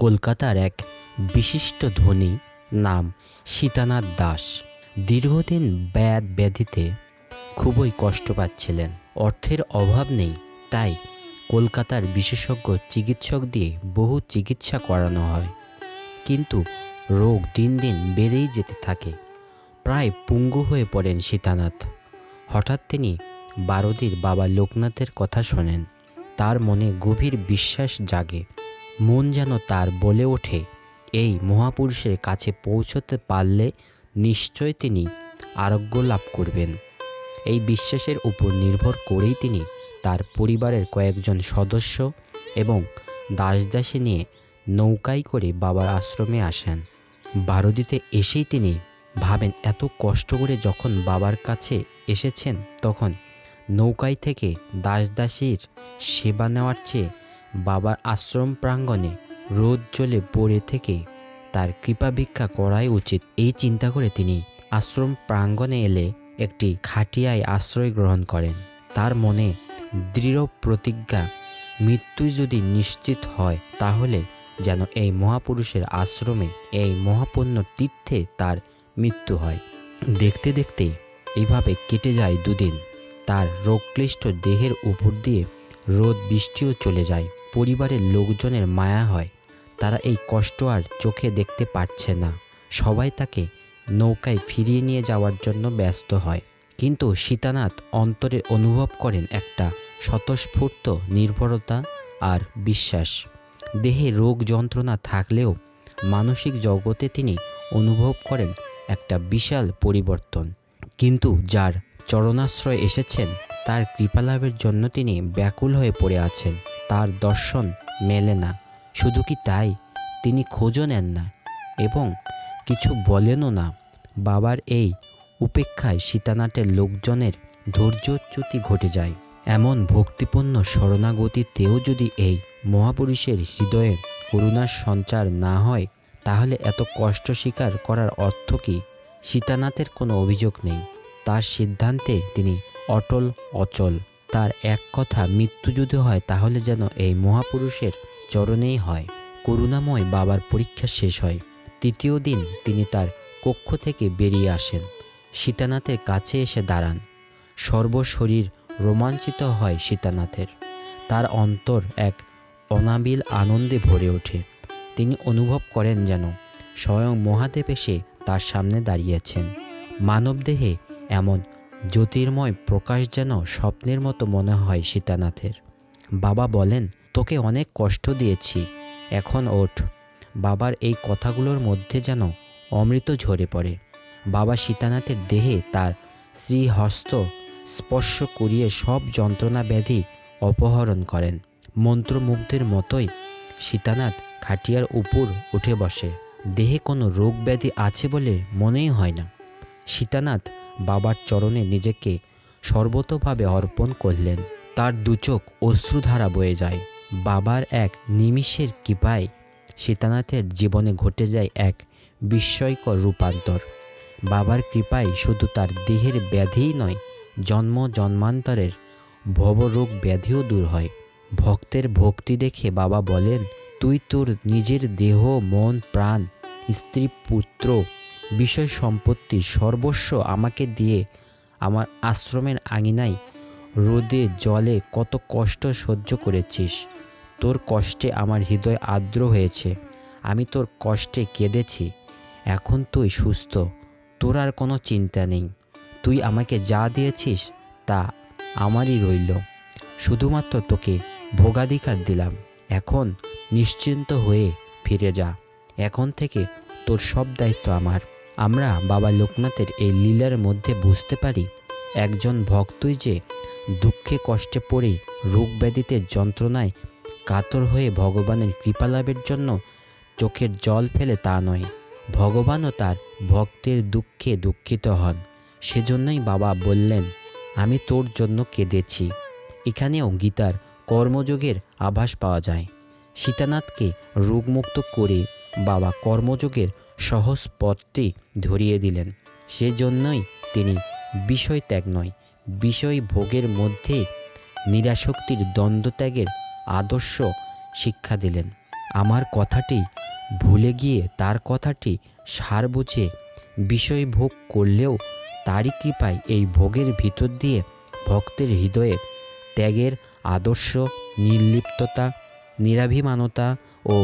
কলকাতার এক বিশিষ্ট ধনী নাম সীতানাথ দাস দীর্ঘদিন ব্যাধ ব্যাধিতে খুবই কষ্ট পাচ্ছিলেন। অর্থের অভাব নেই, তাই কলকাতার বিশেষজ্ঞ চিকিৎসক দিয়ে বহু চিকিৎসা করানো হয়। কিন্তু রোগ দিন দিন বেড়েই যেতে থাকে। প্রায় পুঙ্গু হয়ে পড়েন সীতানাথ। হঠাৎ তিনি বারদির বাবা লোকনাথের কথা শোনেন। তার মনে গভীর বিশ্বাস জাগে। মন যেন তার বলে ওঠে, এই মহাপুরুষের কাছে পৌঁছতে পারলে নিশ্চয় তিনি আরোগ্য লাভ করবেন। এই বিশ্বাসের উপর নির্ভর করেই তিনি তার পরিবারের কয়েকজন সদস্য এবং দাসদাসী নিয়ে নৌকায় করে বাবার আশ্রমে আসেন। বারোদিতে এসেই তিনি ভাবেন, এত কষ্ট করে যখন বাবার কাছে এসেছেন, তখন নৌকায় থেকে দাসদাসীর সেবা নেওয়ার চেয়ে বাবার আশ্রম প্রাঙ্গণে রোদ জ্বলে পড়ে থেকে তার কৃপা ভিক্ষা করাই উচিত। এই চিন্তা করে তিনি আশ্রম প্রাঙ্গণে এলে একটি খাটিয়ায় আশ্রয় গ্রহণ করেন। তার মনে দৃঢ় প্রতিজ্ঞা, মৃত্যু যদি নিশ্চিত হয়, তাহলে যেন এই মহাপুরুষের আশ্রমে এই মহাপুণ্য তীর্থে তার মৃত্যু হয়। দেখতে দেখতে এইভাবে কেটে যায় দুদিন। তার রোগক্লিষ্ট দেহের উপর দিয়ে রোদ, বৃষ্টিও চলে যায়। পরিবারের লোকজনের মায়া হয়। তারা এই কষ্ট আর চোখে দেখতে পারছে না। সবাই তাকে নৌকায় ফিরিয়ে নিয়ে যাওয়ার জন্য ব্যস্ত হয়। কিন্তু সীতানাথ অন্তরে অনুভব করেন একটা স্বতঃস্ফূর্ত নির্ভরতা আর বিশ্বাস। দেহে রোগ যন্ত্রণা থাকলেও মানসিক জগতে তিনি অনুভব করেন একটা বিশাল পরিবর্তন। কিন্তু যার চরণাশ্রয় এসেছেন তার কৃপালাভের জন্য তিনি ব্যাকুল হয়ে পড়ে আছেন। তার দর্শন মেলে না। শুধু কি তাই? তিনি খোঁজও নেন না এবং কিছু বলেনও না। বাবার এই উপেক্ষায় সীতানাটের লোকজনের ধৈর্যচ্যুতি ঘটে যায়। এমন ভক্তিপূর্ণ শরণাগতিতেও যদি এই মহাপুরুষের হৃদয়ে করুণার সঞ্চার না হয়, তাহলে এত কষ্ট স্বীকার করার অর্থ কি? সীতানাথের কোনো অভিযোগ নেই। তার সিদ্ধান্তে তিনি অটল, অচল। তার এক কথা, মৃত্যু যদি হয়, তাহলে যেন এই মহাপুরুষের চরণেই হয়। করুণাময় বাবার পরীক্ষা শেষ হয়। তৃতীয় দিন তিনি তার কক্ষ থেকে বেরিয়ে আসেন। সীতানাথের কাছে এসে দাঁড়ান। সর্বশরীর রোমাঞ্চিত হয় সীতানাথের। তার অন্তর এক অনাবিল আনন্দে ভরে ওঠে। তিনি অনুভব করেন যেন স্বয়ং মহাদেব এসে তার সামনে দাঁড়িয়েছেন। মানবদেহে এমন জ্যোতির্ময় প্রকাশ যেন স্বপ্নের মতো মনে হয় সীতানাথের। বাবা বলেন, তোকে অনেক কষ্ট দিয়েছি, এখন ওঠ। বাবার এই কথাগুলোর মধ্যে যেন অমৃত ঝরে পড়ে। বাবা সীতানাথের দেহে তার শ্রীহস্ত স্পর্শ করিয়ে সব যন্ত্রণা ব্যাধি অপহরণ করেন। মন্ত্রমুগ্ধের মতোই সীতানাথ খাটিয়ার উপর উঠে বসে। দেহে কোনো রোগ ব্যাধি আছে বলে মনেই হয় না। সীতানাথ বাবার চরণে নিজেকে সর্বতভাবে অর্পণ করলেন। তার দুচোখ অশ্রুধারা বয়ে যায়। বাবার এক নিমিষের কৃপায় সীতানাথের জীবনে ঘটে যায় এক বিস্ময়কর রূপান্তর। বাবার কৃপায় শুধু তার দেহের ব্যাধিই নয়, জন্ম জন্মান্তরের ভবরোগ ব্যাধিও দূর হয়। ভক্তের ভক্তি দেখে বাবা বলেন, তুই তোর নিজের দেহ, মন, প্রাণ, স্ত্রী, পুত্র বিষয় সম্পত্তি সর্বস্ব আমাকে দিয়ে আমার আশ্রমের আঙিনায় রোদে, জলে কত কষ্ট সহ্য করেছিস? তোর কষ্টে আমার হৃদয় আর্দ্র হয়েছে। আমি তোর কষ্টে কেঁদেছি। এখন তুই সুস্থ। তোর আর কোনো চিন্তা নেই। তুই আমাকে যা দিয়েছিস, তা আমারই রইল। শুধুমাত্র তোকে ভোগাধিকার দিলাম। এখন নিশ্চিন্ত হয়ে ফিরে যা। এখন থেকে তোর সব দায়িত্ব আমার। আমরা বাবা লোকনাথের এই লীলার মধ্যে বুঝতে পারি একজন ভক্তই যে দুঃখে কষ্টে পড়ে রোগ ব্যাধিতে যন্ত্রণায় কাতর হয়ে ভগবানের কৃপালাভের জন্য চোখের জল ফেলে তা নয়, ভগবানও তার ভক্তের দুঃখে দুঃখিত হন। সেজন্যই বাবা বললেন, আমি তোর জন্য কেঁদেছি। এখানেও গীতার কর্মযোগের আভাস পাওয়া যায়। সীতানাথকে রোগমুক্ত করে বাবা কর্মযোগের সহজ পথটি ধরিয়ে দিলেন। সেজন্যই তিনি বিষয় ত্যাগ নয় বিষয় ভোগের মধ্যে নিরাশক্তির দ্বন্দ্ব ত্যাগের আদর্শ শিক্ষা দিলেন। আমার কথাটি ভুলে গিয়ে তার কথাটি সার বুঝে বিষয় ভোগ করলেও তারই কৃপায় এই ভোগের ভিতর দিয়ে ভক্তের হৃদয়ে ত্যাগের আদর্শ, নির্লিপ্ততা, নিরাভিমানতা ও